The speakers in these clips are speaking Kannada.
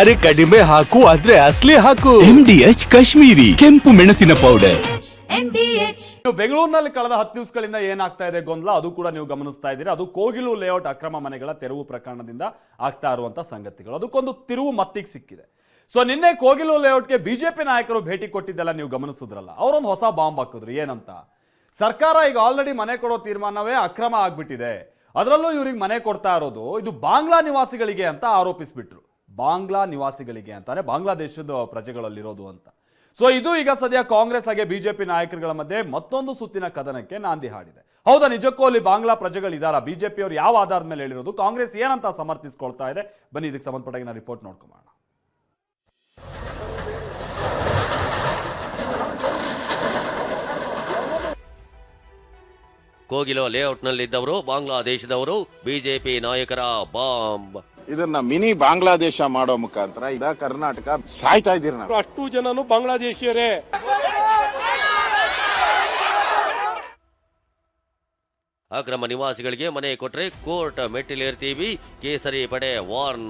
ಅರೆ ಕಡಿಮೆ ಹಾಕು ಆದ್ರೆ ಅಸ್ಲಿ ಹಾಕು. ಡಿ ಎಚ್ ಕಾಶ್ಮೀರಿ ಕೆಂಪು ಮೆಣಸಿನ ಪೌಡರ್ ನೀವು ಬೆಂಗಳೂರಿನಲ್ಲಿ ಕಳೆದ ಹತ್ತು ದಿವಸಗಳಿಂದ ಏನಾಗ್ತಾ ಇದೆ ಗೊಂದಲ? ಅದು ಕೂಡ ನೀವು ಗಮನಿಸ್ತಾ ಇದ್ದೀರಿ. ಅದು ಕೋಗಿಲು ಲೇಔಟ್ ಅಕ್ರಮ ಮನೆಗಳ ತೆರವು ಪ್ರಕರಣದಿಂದ ಆಗ್ತಾ ಇರುವಂತ ಸಂಗತಿಗಳು. ಅದಕ್ಕೊಂದು ತಿರುವು ಮತ್ತಿಗೆ ಸಿಕ್ಕಿದೆ. ಸೊ ನಿನ್ನೆ ಕೋಗಿಲು ಲೇಔಟ್ಗೆ ಬಿಜೆಪಿ ನಾಯಕರು ಭೇಟಿ ಕೊಟ್ಟಿದ್ದೆಲ್ಲ ನೀವು ಗಮನಿಸಿದ್ರಲ್ಲ. ಅವರೊಂದು ಹೊಸ ಬಾಂಬ್ ಹಾಕಿದ್ರು. ಏನಂತ? ಸರ್ಕಾರ ಈಗ ಆಲ್ರೆಡಿ ಮನೆ ಕೊಡೋ ತೀರ್ಮಾನವೇ ಅಕ್ರಮ ಆಗ್ಬಿಟ್ಟಿದೆ. ಅದರಲ್ಲೂ ಇವ್ರಿಗೆ ಮನೆ ಕೊಡ್ತಾ ಇರೋದು, ಇದು ಬಾಂಗ್ಲಾ ನಿವಾಸಿಗಳಿಗೆ ಅಂತ ಆರೋಪಿಸ್ಬಿಟ್ರು. ಬಾಂಗ್ಲಾ ನಿವಾಸಿಗಳಿಗೆ ಅಂತಾನೆ ಬಾಂಗ್ಲಾದೇಶದ ಪ್ರಜೆಗಳಲ್ಲಿರೋದು ಅಂತ. ಸೊ ಇದು ಈಗ ಸದ್ಯ ಕಾಂಗ್ರೆಸ್ ಹಾಗೆ ಬಿಜೆಪಿ ನಾಯಕರುಗಳ ಮಧ್ಯೆ ಮತ್ತೊಂದು ಸುತ್ತಿನ ಕದನಕ್ಕೆ ನಾಂದಿ ಹಾಡಿದೆ. ಹೌದಾ, ನಿಜಕ್ಕೂ ಅಲ್ಲಿ ಬಾಂಗ್ಲಾ ಪ್ರಜೆಗಳಿದಾರ? ಬಿಜೆಪಿ ಅವರು ಯಾವ ಆಧಾರದ ಮೇಲೆ ಹೇಳಿರೋದು? ಕಾಂಗ್ರೆಸ್ ಏನಂತ ಸಮರ್ಥಿಸ್ಕೊಳ್ತಾ ಇದೆ? ಬನ್ನಿ, ಇದಕ್ಕೆ ಸಂಬಂಧಪಟ್ಟಾಗಿ ನಾನು ರಿಪೋರ್ಟ್ ನೋಡ್ಕೊಂಬೋಣ ಕೋಗಿಲು ಲೇಔಟ್ನಲ್ಲಿದ್ದವರು ಬಾಂಗ್ಲಾದೇಶದವರು ಬಿಜೆಪಿ ನಾಯಕರ ಬಾಂಬ್. ಇದನ್ನ ಮಿನಿ ಬಾಂಗ್ಲಾದೇಶ ಮಾಡೋ ಮುಖಾಂತರ ಇದ ಕರ್ನಾಟಕ ಸಾಯ್ತಾ ಇದೀರ ನಾವು. ಅಷ್ಟು ಜನನು ಬಾಂಗ್ಲಾದೇಶಿಯರೇ. ಅಕ್ರಮ ನಿವಾಸಿಗಳಿಗೆ ಮನೆ ಕೊಟ್ರೆ ಕೋರ್ಟ್ ಮೆಟ್ಟಿಲೇರ್ತೀವಿ ಕೇಸರಿ ಪಡೆ ವಾರ್ನ್.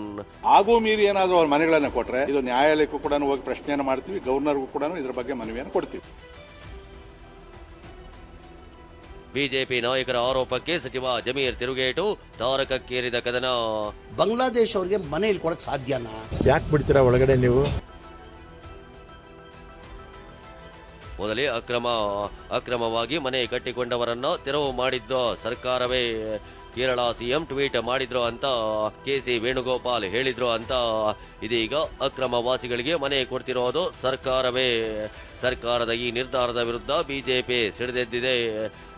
ಆಗು ಮೀರಿ ಏನಾದರೂ ಅವ್ರ ಮನೆಗಳನ್ನ ಕೊಟ್ರೆ ಇದು ನ್ಯಾಯಾಲಯಕ್ಕೂ ಕೂಡ ಹೋಗಿ ಪ್ರಶ್ನೆಯನ್ನು ಮಾಡ್ತೀವಿ ಗವರ್ನರ್ಗೂ ಕೂಡ ಇದ್ರ ಬಗ್ಗೆ ಮನವಿಯನ್ನು ಕೊಡ್ತೀವಿ. ಬಿಜೆಪಿ ನಾಯಕರ ಆರೋಪಕ್ಕೆ ಸಚಿವ ಜಮೀರ್ ತಿರುಗೇಟು ತಾರಕಕ್ಕೇರಿದ ಕದನ. ಬಾಂಗ್ಲಾದೇಶ್ ಅವರಿಗೆ ಮನೆಯಲ್ಲಿ ಕೊಡಕ್ ಸಾಧ್ಯನಾ? ಯಾಕೆ ಬಿಡ್ತೀರಾ ಒಳಗಡೆ ನೀವು? ಮೊದಲೇ ಅಕ್ರಮ ಅಕ್ರಮವಾಗಿ ಮನೆ ಕಟ್ಟಿಕೊಂಡವರನ್ನ ತೆರವು ಮಾಡಿದ್ದ ಸರ್ಕಾರವೇ. ಕೇರಳ ಸಿಎಂ ಟ್ವೀಟ್ ಮಾಡಿದ್ರು ಅಂತ ಕೆಸಿ ವೇಣುಗೋಪಾಲ್ ಹೇಳಿದ್ರು ಅಂತ. ಇದೀಗ ಅಕ್ರಮ ವಾಸಿಗಳಿಗೆ ಮನೆ ಕೊಡ್ತಿರೋದು ಸರ್ಕಾರವೇ. ಸರ್ಕಾರದ ಈ ನಿರ್ಧಾರದ ವಿರುದ್ಧ ಬಿಜೆಪಿ ಸಿಡಿದೆದ್ದಿದೆ.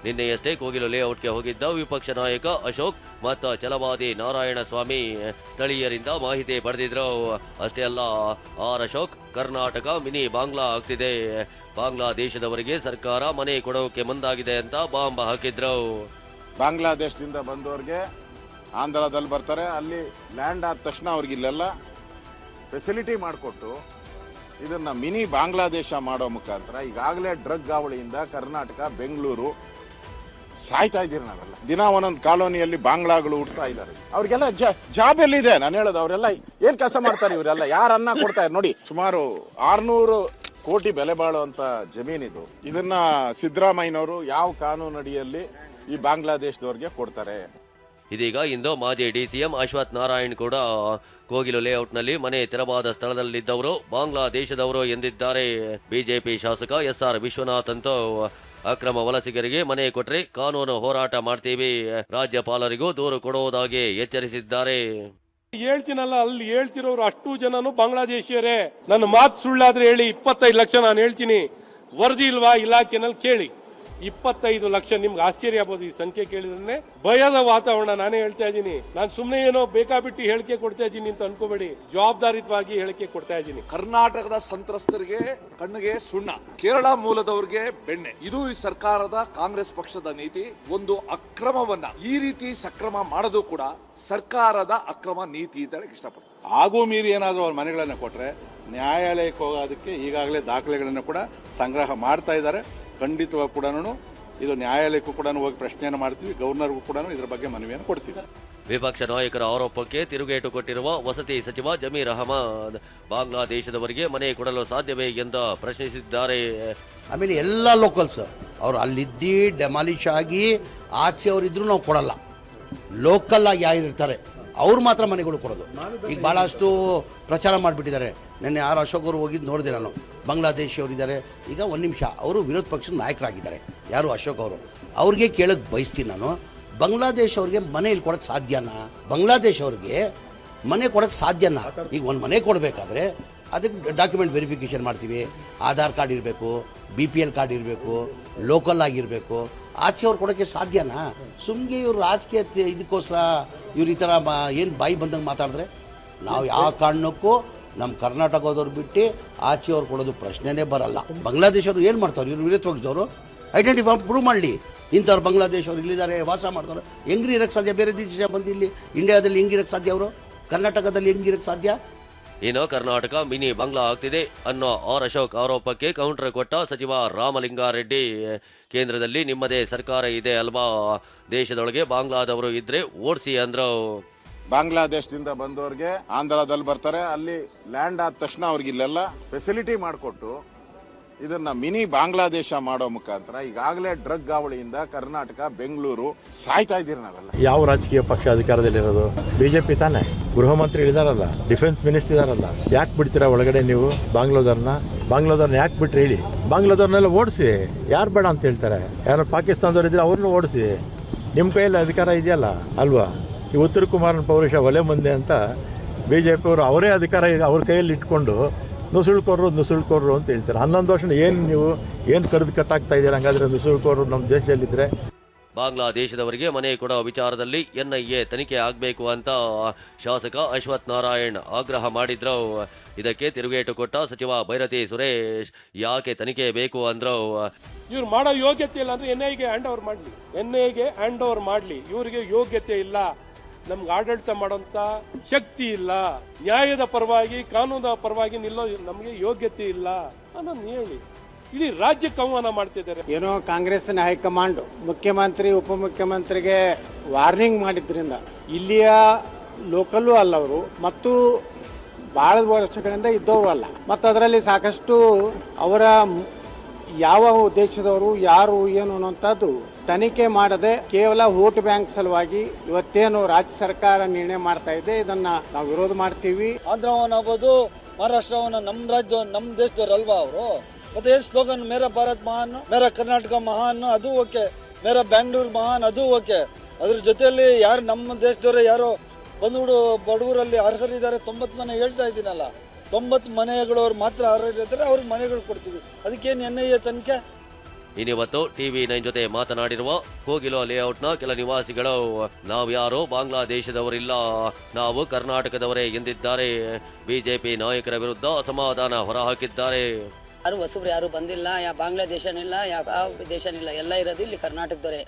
ನಿನ್ನೆಯಷ್ಟೇ ಕೋಗಿಲು ಲೇಔಟ್ಗೆ ಹೋಗಿದ್ದ ವಿಪಕ್ಷ ನಾಯಕ ಅಶೋಕ್ ಮತ್ತು ಚಲವಾದಿ ನಾರಾಯಣ ಸ್ವಾಮಿ ಸ್ಥಳೀಯರಿಂದ ಮಾಹಿತಿ ಪಡೆದಿದ್ರು. ಅಷ್ಟೇ ಅಲ್ಲ, ಆರ್ ಅಶೋಕ್, ಕರ್ನಾಟಕ ಮಿನಿ ಬಾಂಗ್ಲಾ ಆಗ್ತಿದೆ. ಬಾಂಗ್ಲಾದೇಶದವರಿಗೆ ಸರ್ಕಾರ ಮನೆ ಕೊಡೋಕೆ ಮುಂದಾಗಿದೆ ಅಂತ ಬಾಂಬ್ ಹಾಕಿದ್ರು. ಬಾಂಗ್ಲಾದೇಶದಿಂದ ಬಂದವ್ರಿಗೆ ಆಂಧ್ರದಲ್ಲಿ ಬರ್ತಾರೆ, ಅಲ್ಲಿ ಲ್ಯಾಂಡ್ ಆದ ತಕ್ಷಣ ಅವ್ರಿಗೆ ಇಲ್ಲೆಲ್ಲ ಫೆಸಿಲಿಟಿ ಮಾಡಿಕೊಟ್ಟು ಇದನ್ನ ಮಿನಿ ಬಾಂಗ್ಲಾದೇಶ ಮಾಡೋ ಮುಖಾಂತರ ಈಗಾಗಲೇ ಡ್ರಗ್ ಗಾವಳಿಯಿಂದ ಕರ್ನಾಟಕ, ಬೆಂಗಳೂರು ಸಾಯ್ತಾ ಇದ್ದೀರಿ ನಾವೆಲ್ಲ. ದಿನ ಒಂದೊಂದು ಕಾಲೋನಿಯಲ್ಲಿ ಬಾಂಗ್ಲಾಗಳು ಹುಡ್ತಾ ಇದ್ದಾರೆ. ಅವ್ರಿಗೆಲ್ಲ ಜಾಬ್ ಎಲ್ಲಿದೆ ನಾನು ಹೇಳೋದು. ಅವರೆಲ್ಲ ಏನ್ ಕೆಲಸ ಮಾಡ್ತಾರೆ ಇವರೆಲ್ಲ? ಯಾರು ಅನ್ನ ಕೊಡ್ತಾರೆ ನೋಡಿ, ಸುಮಾರು ಆರ್ನೂರು ಕೋಟಿ ಬೆಲೆ ಬಾಳುವಂತ ಜಮೀನಿದು. ಇದನ್ನ ಸಿದ್ದರಾಮಯ್ಯನವರು ಯಾವ ಕಾನೂನು ಅಡಿಯಲ್ಲಿ ಈ ಬಾಂಗ್ಲಾದೇಶದವ್ರಿಗೆ ಕೊಡ್ತಾರೆ? ಇದೀಗ ಇಂದು ಮಾಜಿ ಡಿಸಿಎಂ ಅಶ್ವಥ್ ನಾರಾಯಣ್ ಕೂಡ ಕೋಗಿಲು ಲೇಔಟ್ನಲ್ಲಿ ಮನೆ ತೆರವಾದ ಸ್ಥಳದಲ್ಲಿದ್ದವರು. ಬಾಂಗ್ಲಾದೇಶದವರು ಎಂದಿದ್ದಾರೆ? ಬಿಜೆಪಿ ಶಾಸಕ ಎಸ್ ಆರ್ ವಿಶ್ವನಾಥ್ ಅಂತೂ ಅಕ್ರಮ ವಲಸಿಗರಿಗೆ ಮನೆ ಕೊಟ್ಟರೆ ಕಾನೂನು ಹೋರಾಟ ಮಾಡ್ತೀವಿ. ರಾಜ್ಯಪಾಲರಿಗೂ ದೂರು ಕೊಡುವುದಾಗಿ ಎಚ್ಚರಿಸಿದ್ದಾರೆ. ಹೇಳ್ತೀನಲ್ಲ, ಅಲ್ಲಿ ಹೇಳ್ತಿರೋರು ಅಷ್ಟು ಜನನು ಬಾಂಗ್ಲಾದೇಶಿಯರೇ. ನನ್ನ ಮಾತು ಸುಳ್ಳಾದ್ರೆ ಹೇಳಿ, ಇಪ್ಪತ್ತೈದು ಲಕ್ಷ ನಾನು ಹೇಳ್ತೀನಿ. ವರದಿ ಇಲ್ವಾ, ಇಲಾಖೆನಲ್ಲಿ ಕೇಳಿ. ಇಪ್ಪತ್ತೈದು ಲಕ್ಷ ನಿಮ್ಗೆ ಆಶ್ಚರ್ಯ ಆಗ್ಬೋದು ಈ ಸಂಖ್ಯೆ ಕೇಳಿದ್ರೆ ಭಯದ ವಾತಾವರಣ ನಾನೇ ಹೇಳ್ತಾ ಇದ್ದೀನಿ. ನಾನು ಸುಮ್ಮನೆ ಏನೋ ಬೇಕಾಬಿಟ್ಟು ಹೇಳಿಕೆ ಕೊಡ್ತಾ ಇದ್ದೀನಿ ಅಂತ ಅನ್ಕೋಬೇಡಿ. ಜವಾಬ್ದಾರಿತವಾಗಿ ಹೇಳಿಕೆ ಕೊಡ್ತಾ ಇದ್ದೀನಿ. ಕರ್ನಾಟಕದ ಸಂತ್ರಸ್ತರಿಗೆ ಕಣ್ಣಿಗೆ ಸುಣ್ಣ ಕೇರಳ ಮೂಲದವರಿಗೆ ಬೆಣ್ಣೆ. ಇದು ಈ ಸರ್ಕಾರದ ಕಾಂಗ್ರೆಸ್ ಪಕ್ಷದ ನೀತಿ. ಒಂದು ಅಕ್ರಮವನ್ನ ಈ ರೀತಿ ಸಕ್ರಮ ಮಾಡೋದು ಕೂಡ ಸರ್ಕಾರದ ಅಕ್ರಮ ನೀತಿ ಅಂತ ಹೇಳಕ್ ಇಷ್ಟಪಡ್ತೀನಿ. ಹಾಗೂ ಮೀರಿ ಏನಾದರೂ ಅವ್ರ ಮನೆಗಳನ್ನ ಕೊಟ್ರೆ ನ್ಯಾಯಾಲಯಕ್ಕೆ ಹೋಗೋದಕ್ಕೆ ಈಗಾಗಲೇ ದಾಖಲೆಗಳನ್ನು ಕೂಡ ಸಂಗ್ರಹ ಮಾಡ್ತಾ ಇದ್ದಾರೆ. ಖಂಡಿತವಾಗಿ ಕೂಡ ಇದು ನ್ಯಾಯಾಲಯಕ್ಕೂ ಕೂಡ ಹೋಗಿ ಪ್ರಶ್ನೆಯನ್ನು ಮಾಡ್ತೀವಿ ಗವರ್ನರ್ಗೂ ಕೂಡ ಇದರ ಬಗ್ಗೆ ಮನವಿಯನ್ನು ಕೊಡ್ತೀವಿ. ವಿಪಕ್ಷ ನಾಯಕರ ಆರೋಪಕ್ಕೆ ತಿರುಗೇಟು ಕೊಟ್ಟಿರುವ ವಸತಿ ಸಚಿವ ಜಮೀರ್ ಅಹಮದ್. ಬಾಂಗ್ಲಾದೇಶದವರಿಗೆ ಮನೆ ಕೊಡಲು ಸಾಧ್ಯವೇ ಎಂದು ಪ್ರಶ್ನಿಸಿದ್ದಾರೆ. ಆಮೇಲೆ ಎಲ್ಲ ಲೋಕಲ್ಸ್ ಅವ್ರು ಅಲ್ಲಿದ್ದು ಡೆಮಾಲಿಷ್ ಆಗಿ ಆಚೆ ಅವರಿದ್ರು ನಾವು ಕೊಡಲ್ಲ. ಲೋಕಲ್ ಆಗಿ ಯಾರು ಇರ್ತಾರೆ ಅವ್ರು ಮಾತ್ರ ಮನೆಗಳು ಕೊಡೋದು. ಈಗ ಭಾಳಷ್ಟು ಪ್ರಚಾರ ಮಾಡಿಬಿಟ್ಟಿದ್ದಾರೆ. ನಿನ್ನೆ ಆರ್ ಅಶೋಕ್ ಅವರು ಹೋಗಿದ್ದು ನೋಡಿದೆ ನಾನು. ಬಾಂಗ್ಲಾದೇಶಿಯವರಿದ್ದಾರೆ ಈಗ ಒಂದು ನಿಮಿಷ, ಅವರು ವಿರೋಧ ಪಕ್ಷದ ನಾಯಕರಾಗಿದ್ದಾರೆ. ಯಾರು ಅಶೋಕ್ ಅವರು? ಅವ್ರಿಗೆ ಕೇಳಕ್ಕೆ ಬಯಸ್ತೀನಿ ನಾನು. ಬಾಂಗ್ಲಾದೇಶ್ ಅವ್ರಿಗೆ ಮನೆಯಲ್ಲಿ ಕೊಡೋಕ್ಕೆ ಸಾಧ್ಯನಾ? ಬಾಂಗ್ಲಾದೇಶ್ ಅವ್ರಿಗೆ ಮನೆ ಕೊಡೋಕ್ಕೆ ಸಾಧ್ಯನಾ? ಈಗ ಒಂದು ಮನೆ ಕೊಡಬೇಕಾದ್ರೆ ಅದಕ್ಕೆ ಡಾಕ್ಯುಮೆಂಟ್ ವೆರಿಫಿಕೇಷನ್ ಮಾಡ್ತೀವಿ. ಆಧಾರ್ ಕಾರ್ಡ್ ಇರಬೇಕು ಬಿ ಪಿ ಎಲ್ ಕಾರ್ಡ್ ಇರಬೇಕು ಲೋಕಲ್ ಆಗಿರಬೇಕು. ಆಚೆ ಅವ್ರು ಕೊಡೋಕ್ಕೆ ಸಾಧ್ಯನಾ? ಸುಮ್ಮನೆ ಇವ್ರು ರಾಜಕೀಯ ಇದಕ್ಕೋಸ್ಕರ ಇವ್ರು ಈ ಥರ ಏನು ಬಾಯಿ ಬಂದಂಗೆ ಮಾತಾಡಿದ್ರೆ? ನಾವು ಯಾವ ಕಾರಣಕ್ಕೂ ನಮ್ಮ ಕರ್ನಾಟಕದವ್ರು ಬಿಟ್ಟು ಆಚೆ ಅವ್ರು ಕೊಡೋದು ಪ್ರಶ್ನೆನೇ ಬರಲ್ಲ. ಬಾಂಗ್ಲಾದೇಶವ್ರು ಏನು ಮಾಡ್ತಾರೆ ಇವ್ರು ಪಕ್ಷದವರು ಐಡೆಂಟಿಫೈ ಪ್ರೂವ್ ಮಾಡಲಿ. ಇಂಥವ್ರು ಬಾಂಗ್ಲಾದೇಶ್ ಅವ್ರು ಇಲ್ಲಿದ್ದಾರೆ, ವಾಸ ಮಾಡ್ತಾರೆ ಹೆಂಗ್ರಿ ಇರೋಕ್ಕೆ ಸಾಧ್ಯ? ಬೇರೆ ದೇಶ ಬಂದು ಇಲ್ಲಿ ಇಂಡಿಯಾದಲ್ಲಿ ಹೆಂಗಿರೋಕ್ಕೆ ಸಾಧ್ಯ ಅವರು? ಕರ್ನಾಟಕದಲ್ಲಿ ಹೆಂಗಿರೋಕ್ಕೆ ಸಾಧ್ಯ? ಇನ್ನು ಕರ್ನಾಟಕ ಮಿನಿ ಬಂಗ್ಲಾ ಆಗ್ತಿದೆ ಅನ್ನೋ ಆರ್ ಅಶೋಕ್ ಆರೋಪಕ್ಕೆ ಕೌಂಟರ್ ಕೊಟ್ಟ ಸಚಿವ ರಾಮಲಿಂಗಾರೆಡ್ಡಿ. ಕೇಂದ್ರದಲ್ಲಿ ನಿಮ್ಮದೇ ಸರ್ಕಾರ ಇದೆ ಅಲ್ವಾ? ದೇಶದೊಳಗೆ ಬಾಂಗ್ಲಾದವರು ಇದ್ರೆ ಓಡಿಸಿ ಅಂದ್ರು. ಬಾಂಗ್ಲಾದೇಶದಿಂದ ಬಂದವರಿಗೆ ಆಂಧ್ರದಲ್ಲಿ ಬರ್ತಾರೆ, ಅಲ್ಲಿ ಲ್ಯಾಂಡ್ ಆದ ತಕ್ಷಣ ಅವ್ರಿಗೆ ಇಲ್ಲೆಲ್ಲ ಫೆಸಿಲಿಟಿ ಮಾಡಿಕೊಟ್ಟು ಇದನ್ನ ಮಿನಿ ಬಾಂಗ್ಲಾದೇಶ ಮಾಡೋ ಮುಖಾಂತರ ಈಗಾಗಲೇ ಡ್ರಗ್ ಗಾವಳಿಯಿಂದ ಕರ್ನಾಟಕ, ಬೆಂಗಳೂರು ಸಾಯ್ತಾ ಇದ್ದೀರಿ ನಾವೆಲ್ಲ. ಯಾವ ರಾಜಕೀಯ ಪಕ್ಷ ಅಧಿಕಾರದಲ್ಲಿರೋದು ಬಿಜೆಪಿ ತಾನೆ. ಗೃಹ ಮಂತ್ರಿ ಇದಾರಲ್ಲ, ಡಿಫೆನ್ಸ್ ಮಿನಿಸ್ಟರ್ ಇದಾರಲ್ಲ. ಯಾಕೆ ಬಿಡ್ತೀರಾ ಒಳಗಡೆ ನೀವು ಬಾಂಗ್ಲಾದವ್ರನ್ನ? ಬಾಂಗ್ಲಾದವ್ರನ್ನ ಯಾಕೆ ಬಿಟ್ರಿ ಹೇಳಿ? ಬಾಂಗ್ಲಾದವ್ರನ್ನೆಲ್ಲ ಓಡಿಸಿ. ಯಾರು ಬೇಡ ಅಂತ ಹೇಳ್ತಾರೆ. ಯಾರು ಪಾಕಿಸ್ತಾನದವ್ರು ಇದ್ರೆ ಅವ್ರನ್ನ ಓಡಿಸಿ. ನಿಮ್ಮ ಕೈಯಲ್ಲಿ ಅಧಿಕಾರ ಇದೆಯಲ್ಲ, ಅಲ್ವಾ? ಈ ಉತ್ತರ ಕುಮಾರನ ಪೌರುಷ ಒಲೆ ಮುಂದೆ ಅಂತ ಬಿ ಜೆ ಅವರೇ ಅಧಿಕಾರ ಅವ್ರ ಕೈಯಲ್ಲಿ ಇಟ್ಕೊಂಡು ನುಸುಳ್ಕೊರ್ರು ನುಸುಳುಕೋರು ಅಂತ ಹೇಳ್ತಾರೆ. ಹನ್ನೊಂದು ವರ್ಷ ಏನು ನೀವು ಏನು ಕರೆದು ಕಟ್ಟಾಗ್ತಾ ಇದ್ದೀರಾ ಹಂಗಾದ್ರೆ ನುಸುಳುಕೋರು ನಮ್ಮ ದೇಶದಲ್ಲಿದ್ದರೆ ಬಾಂಗ್ಲಾದೇಶದವರಿಗೆ ಮನೆ ಕೊಡೋ ವಿಚಾರದಲ್ಲಿ ಎನ್ಐಎ ತನಿಖೆ ಆಗಬೇಕು ಅಂತ ಶಾಸಕ ಅಶ್ವಥ್ ನಾರಾಯಣ್ ಆಗ್ರಹ ಮಾಡಿದ್ರು. ಇದಕ್ಕೆ ತಿರುಗೇಟು ಕೊಟ್ಟ ಸಚಿವ ಭೈರತಿ ಸುರೇಶ್ ಯಾಕೆ ತನಿಖೆ ಬೇಕು ಅಂದ್ರು? ಇವ್ರು ಮಾಡೋ ಯೋಗ್ಯತೆ ಇಲ್ಲ ಅಂದ್ರೆ ಎನ್ ಐಗೆ ಹ್ಯಾಂಡ್ ಓವರ್ ಮಾಡಲಿ. ಎನ್ ಐಗೆ ಹ್ಯಾಂಡ್ ಓವರ್ ಮಾಡಲಿ. ಇವರಿಗೆ ಯೋಗ್ಯತೆ ಇಲ್ಲ. ನಮ್ಗೆ ಆಡಳಿತ ಮಾಡೋಂಥ ಶಕ್ತಿ ಇಲ್ಲ. ನ್ಯಾಯದ ಪರವಾಗಿ ಕಾನೂನಿನ ಪರವಾಗಿ ನಿಲ್ಲೋ ನಮಗೆ ಯೋಗ್ಯತೆ ಇಲ್ಲ ಅನ್ನೋದು ಹೇಳಿ. ಇಡೀ ರಾಜ್ಯಕ್ಕೆ ಅವಮಾನ ಮಾಡ್ತಿದ್ದಾರೆ. ಏನೋ ಕಾಂಗ್ರೆಸ್ನ ಹೈಕಮಾಂಡ್ ಮುಖ್ಯಮಂತ್ರಿ, ಉಪಮುಖ್ಯಮಂತ್ರಿಗೆ ವಾರ್ನಿಂಗ್ ಮಾಡಿದ್ರಿಂದ ಇಲ್ಲಿಯ ಲೋಕಲ್ಲೂ ಅಲ್ಲ ಅವರು, ಮತ್ತು ಭಾಳ ವರ್ಷಗಳಿಂದ ಇದ್ದವರು ಅಲ್ಲ. ಮತ್ತು ಅದರಲ್ಲಿ ಸಾಕಷ್ಟು ಅವರ ಯಾವ ಉದ್ದೇಶದವರು ಯಾರು, ಏನು ಅನ್ನುವಂಥದ್ದು ತನಿಖೆ ಮಾಡದೆ ಕೇವಲ ವೋಟ್ ಬ್ಯಾಂಕ್ ಸಲುವಾಗಿ ಇವತ್ತೇನು ರಾಜ್ಯ ಸರ್ಕಾರ ನಿರ್ಣಯ ಮಾಡ್ತಾ ಇದೆ, ಇದನ್ನ ನಾವು ವಿರೋಧ ಮಾಡ್ತೀವಿ. ಆಂಧ್ರವನ್ನ ಆಗ್ಬೋದು ಮಹಾರಾಷ್ಟ್ರವನ್ನ, ನಮ್ಮ ರಾಜ್ಯ ನಮ್ಮ ದೇಶದವ್ರಲ್ವಾ ಅವರು? ಮತ್ತೆ ಏನು ಸ್ಲೋಗನ್ ಮೇರ ಭಾರತ್ ಮಹಾನ್, ಮೇರ ಕರ್ನಾಟಕ ಮಹಾನ್ ಅದು ಓಕೆ. ಮೇರ ಬ್ಯಾಂಗ್ಳೂರ್ ಮಹಾನ್, ಅದು ಓಕೆ. ಅದ್ರ ಜೊತೆಯಲ್ಲಿ ಯಾರು ನಮ್ಮ ದೇಶದವರೇ, ಯಾರೋ ಬಂದ್ಬಿಡು ಬಡವರಲ್ಲಿ ಅರ್ಹರಿದ್ದಾರೆ, ತೊಂಬತ್ತು ಮನೆ ಹೇಳ್ತಾ ಇದ್ದೀನಲ್ಲ. ತೊಂಬತ್ತು ಮನೆಗಳವ್ರು ಮಾತ್ರ ಅರ್ಹರಿದ್ದಾರೆ ಅವ್ರಿಗೆ ಮನೆಗಳು ಕೊಡ್ತೀವಿ. ಅದಕ್ಕೇನು ಎನ್ ಐ ಎ ತನಿಖೆ? ಇನ್ನಿವತ್ತು ಟಿವಿ ನೈನ್ ಜೊತೆ ಮಾತನಾಡಿರುವ ಕೋಗಿಲೋ ಲೇಔಟ್ನ ಕೆಲ ನಿವಾಸಿಗಳು ನಾವು ಯಾರು ಬಾಂಗ್ಲಾದೇಶದವರಿಲ್ಲ ನಾವು ಕರ್ನಾಟಕದವರೇ ಎಂದಿದ್ದಾರೆ ಬಿಜೆಪಿ ನಾಯಕರ ವಿರುದ್ಧ ಅಸಮಾಧಾನ ಹೊರಹಾಕಿದ್ದಾರೆ. ಯಾರು ಹೊಸಬ್ರು ಯಾರು ಬಂದಿಲ್ಲ ಯಾ ಬಾಂಗ್ಲಾದೇಶನಿಲ್ಲ ಯಾವ ದೇಶನಿಲ್ಲ ಎಲ್ಲ ಇರೋದು ಇಲ್ಲಿ ಕರ್ನಾಟಕದವರೇ.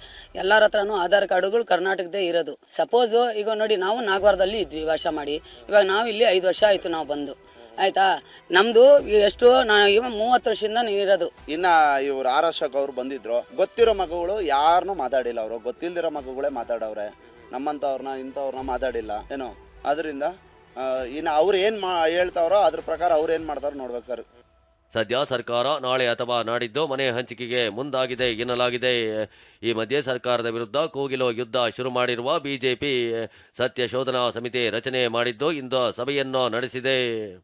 ಎಲ್ಲರ ಹತ್ರನು ಆಧಾರ್ ಕಾರ್ಡುಗಳು ಕರ್ನಾಟಕದೇ ಇರೋದು. ಸಪೋಸು ಈಗ ನೋಡಿ ನಾವು ನಾಗವಾರದಲ್ಲಿ ಇದ್ವಿ ವಾಸ ಮಾಡಿ. ಇವಾಗ ನಾವು ಇಲ್ಲಿ ಐದು ವರ್ಷ ಆಯಿತು ನಾವು ಬಂದು. ಆಯ್ತಾ? ನಮ್ದು ಎಷ್ಟು ನಾ ಇವಾಗ ಮೂವತ್ತು ವರ್ಷದಿಂದ ನಾನು ಇರೋದು. ಇನ್ನ ಇವ್ರು ಆರ್ ಅಶೋಕ್ ಅವ್ರು ಬಂದಿದ್ರು. ಗೊತ್ತಿರೋ ಮಗುಗಳು ಯಾರನ್ನೂ ಮಾತಾಡಿಲ್ಲ ಅವರು. ಗೊತ್ತಿಲ್ದಿರೋ ಮಗುಗಳೇ ಮಾತಾಡವ್ರೆ. ನಮ್ಮಂಥವ್ರನ್ನ ಇಂಥವ್ರನ್ನ ಮಾತಾಡಿಲ್ಲ. ಏನು? ಅದರಿಂದ ಇನ್ನು ಅವ್ರು ಏನು ಮಾ, ಹೇಳ್ತಾವ್ರೋ ಅದ್ರ ಪ್ರಕಾರ ಅವ್ರು ಏನು ಮಾಡ್ತಾರೋ ನೋಡ್ಬೇಕು ಸರ್. ಸದ್ಯ ಸರ್ಕಾರ ನಾಳೆ ಅಥವಾ ನಾಡಿದ್ದು ಮನೆ ಹಂಚಿಕೆಗೆ ಮುಂದಾಗಿದೆ ಎನ್ನಲಾಗಿದೆ. ಈ ಮಧ್ಯೆ ಸರ್ಕಾರದ ವಿರುದ್ಧ ಕೋಗಿಲೋ ಯುದ್ಧ ಶುರು ಮಾಡಿರುವ ಬಿಜೆಪಿ ಸತ್ಯ ಶೋಧನಾ ಸಮಿತಿ ರಚನೆ ಮಾಡಿದ್ದು ಇಂದು ಸಭೆಯನ್ನು ನಡೆಸಿದೆ.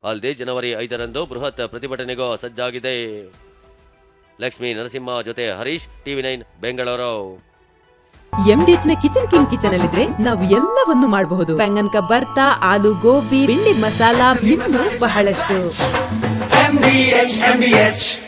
ಅಲ್ಲದೆ ಜನವರಿ ಐದರಂದು ಬೃಹತ್ ಪ್ರತಿಭಟನೆಗೂ ಸಜ್ಜಾಗಿದೆ. ಲಕ್ಷ್ಮೀ ನರಸಿಂಹ ಜೊತೆ ಹರೀಶ್ ಟಿವಿ ನೈನ್ ಬೆಂಗಳೂರು. ಎಂಡಿಎಚ್ನ ಕಿಚನ್ ಕಿಂಗ್ ಕಿಚನ್ ಅಲ್ಲಿದ್ರೆ ನಾವು ಎಲ್ಲವನ್ನು ಮಾಡಬಹುದು. ಬೆಂಗನ್ಕ ಬರ್ತಾ ಆಲೂ ಗೋಬಿ ಬಿಂಡಿ ಮಸಾಲಾ ಇನ್ನೂ ಬಹಳಷ್ಟು